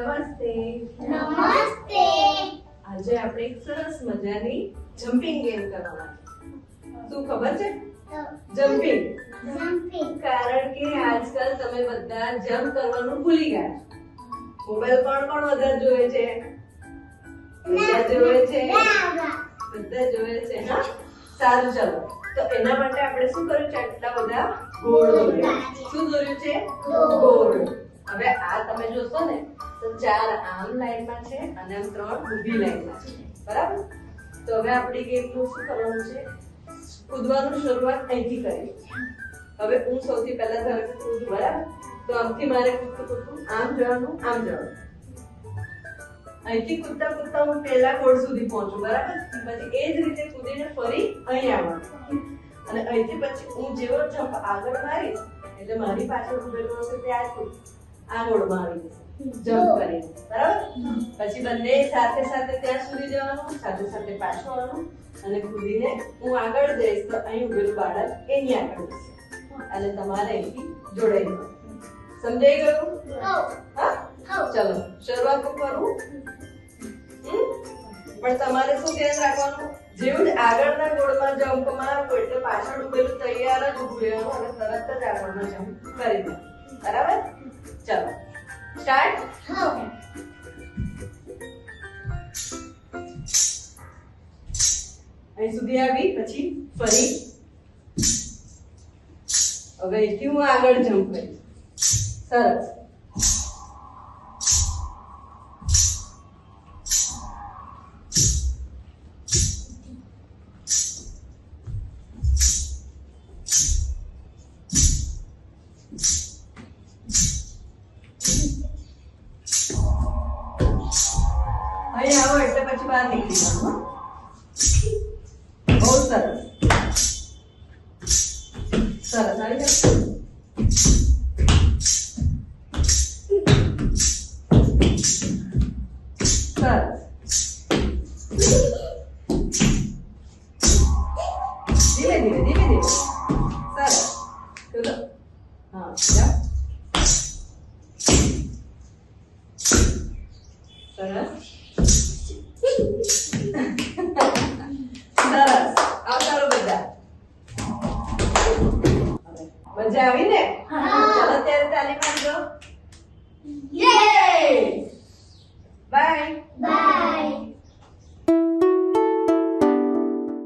નમસ્તે. નમસ્તે. આજે આપણે એક સરસ મજાની જમ્પિંગ ગેમ કરવાના શું ખબર છે? જમ્પિંગ જમ્પિંગ કારણ કે આજકાલ તમે બધા જમ્પ કરવાનું ભૂલી ગયા મોબાઈલ કોણ કોણ વધારે જોવે છે? બધા જોવે છે? બધા જોવે છે હા? સારું ચાલો. તો એના માટે આપણે શું કર્યું છે? આટલા બધા ગોળ દોર્યા. શું દોર્યું છે? ગોળ. હવે આ તમે જોશો ને તો ચાર આમ લાઈનમાં છે અને ત્રણ ઊભી લાઈનમાં છે. બરાબર? તો હવે આપણી ગેમનું શું કરવાનું છે? કૂદવાનું શરૂઆત અહીંથી કરી. હવે હું સૌથી પહેલા ધારો કે કૂદ, બરાબર? તો આમથી મારે કૂદતું કૂદતું આમ જવાનું આમ જવાનું. અહીંથી કૂદતા કૂદતા હું પહેલા ગોળ સુધી પહોંચું, બરાબર? પછી એ જ રીતે કૂદીને ફરી અહીં આવવાનું. અને અહીંથી પછી હું જેવો જમ્પ આગળ મારીશ, એટલે મારી પાછળ ઉભેલો હશે કૂદ આ ગોળમાં આવી જશે જમ્પ કરીને બરાબર? પછી બંને સાથે સાથે ત્યાં સુધી જવાનું સાથે સાથે પાછું આવવાનું અને કૂદીને હું આગળ જઈશ તો અહીં ઉભેલું બાળક એની આગળ જશે. અને તમારે અહીંથી જોડાઈ જવાનું. સમજાઈ ગયું? હા? ચલો શરૂઆત કરું? પણ તમારે શું ધ્યાન રાખવાનું? જેવું જ આગળના ગોળમાં જમ્પ મારો એટલે પાછળ ઉભેલું તૈયાર જ ઉભું રહેવાનું અને તરત જ આગળમાં જમ્પ કરી દે બરાબર? ચલો. સ્ટાર્ટ અહીં સુધી આવી પછી ફરી. હવે અહીંથી હું આગળ જમ્પ કરીશ સરસ. આવો એટલે પછી બહાર નીકળી જવાનું હો. બહુ સરસ સરસ આવી જાઓ સરસ ધીમે ધીમે ધીમે ધીમે સરસ મજા આવી ને? ચાલો ત્યારે તાલીમ આપજો. યે બાય